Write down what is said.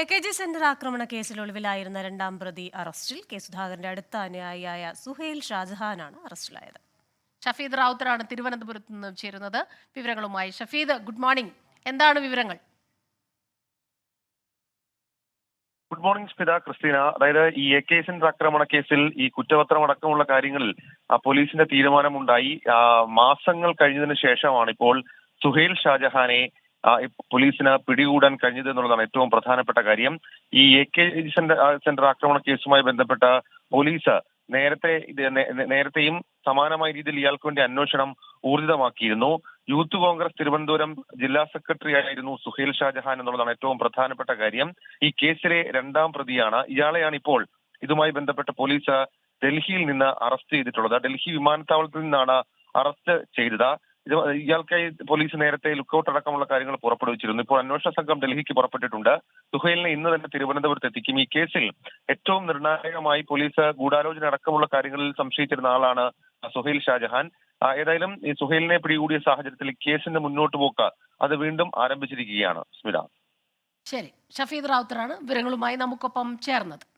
A K G centre ആക്രമണ കേസിൽ ഒളിവിലായിരുന്ന രണ്ടാം പ്രതി അറസ്റ്റിൽ കെ സുധാകരന്റെ അടുത്ത അനുയായിയായ സുഹേൽ ഷാജഹാനാണ് അറസ്റ്റിലായത്. ഷഫീദ് റാവുത്തറാണ് തിരുവനന്തപുരത്ത് നിന്ന് ചേരുന്നത്. വിവരങ്ങളുമായി ഷഫീദ് ഗുഡ് മോർണിംഗ്. എന്താണ് വിവരങ്ങൾ? Good morning Smitha Christina. അതായത് ഈ എ കെ സെന്റർ ആക്രമണ കേസിൽ ഈ കുറ്റപത്രം അടക്കമുള്ള കാര്യങ്ങളിൽ പോലീസിന്റെ തീരുമാനമുണ്ടായി. മാസങ്ങൾ കഴിഞ്ഞതിന് ശേഷമാണ് ഇപ്പോൾ സുഹേൽ ഷാജഹാനെ പോലീസിന് പിടികൂടാൻ കഴിഞ്ഞത് എന്നുള്ളതാണ് ഏറ്റവും പ്രധാനപ്പെട്ട കാര്യം. ഈ എ കെ സെന്റർ ആക്രമണ കേസുമായി ബന്ധപ്പെട്ട പോലീസ് നേരത്തെ നേരത്തെയും സമാനമായ രീതിയിൽ ഇയാൾക്ക് വേണ്ടി അന്വേഷണം ഊർജിതമാക്കിയിരുന്നു. യൂത്ത് കോൺഗ്രസ് തിരുവനന്തപുരം ജില്ലാ സെക്രട്ടറി ആയിരുന്നു സുഹേൽ ഷാജഹാൻ എന്നുള്ളതാണ് ഏറ്റവും പ്രധാനപ്പെട്ട കാര്യം. ഈ കേസിലെ രണ്ടാം പ്രതിയാണ്. ഇയാളെയാണ് ഇപ്പോൾ ഇതുമായി ബന്ധപ്പെട്ട പോലീസ് ഡൽഹിയിൽ നിന്ന് അറസ്റ്റ് ചെയ്തിട്ടുള്ളത്. ഡൽഹി വിമാനത്താവളത്തിൽ നിന്നാണ് അറസ്റ്റ് ചെയ്തത്. ഇത് ഇയാൾക്കായി പോലീസ് നേരത്തെ ലുക്കൌട്ട് അടക്കമുള്ള കാര്യങ്ങൾ പുറപ്പെടുവിച്ചിരുന്നു. ഇപ്പോൾ അന്വേഷണ സംഘം ഡൽഹിക്ക് പുറപ്പെട്ടിട്ടുണ്ട്. സുഹേലിനെ ഇന്ന് തന്നെ തിരുവനന്തപുരത്ത് എത്തിക്കും ഈ കേസിൽ ഏറ്റവും നിർണായകമായി പോലീസ് ഗൂഢാലോചന അടക്കമുള്ള കാര്യങ്ങളിൽ സംശയിച്ചിരുന്ന ആളാണ് സുഹേൽ ഷാജഹാൻ. ഏതായാലും ഈ സുഹേലിനെ പിടികൂടിയ സാഹചര്യത്തിൽ കേസിന്റെ മുന്നോട്ട് പോക്ക് അത് വീണ്ടും ആരംഭിച്ചിരിക്കുകയാണ്. സ്മിത. ശരി. ഷഫീദ് റാവുത്തറാണ് വിവരങ്ങളുമായി നമുക്കൊപ്പം ചേർന്നത്.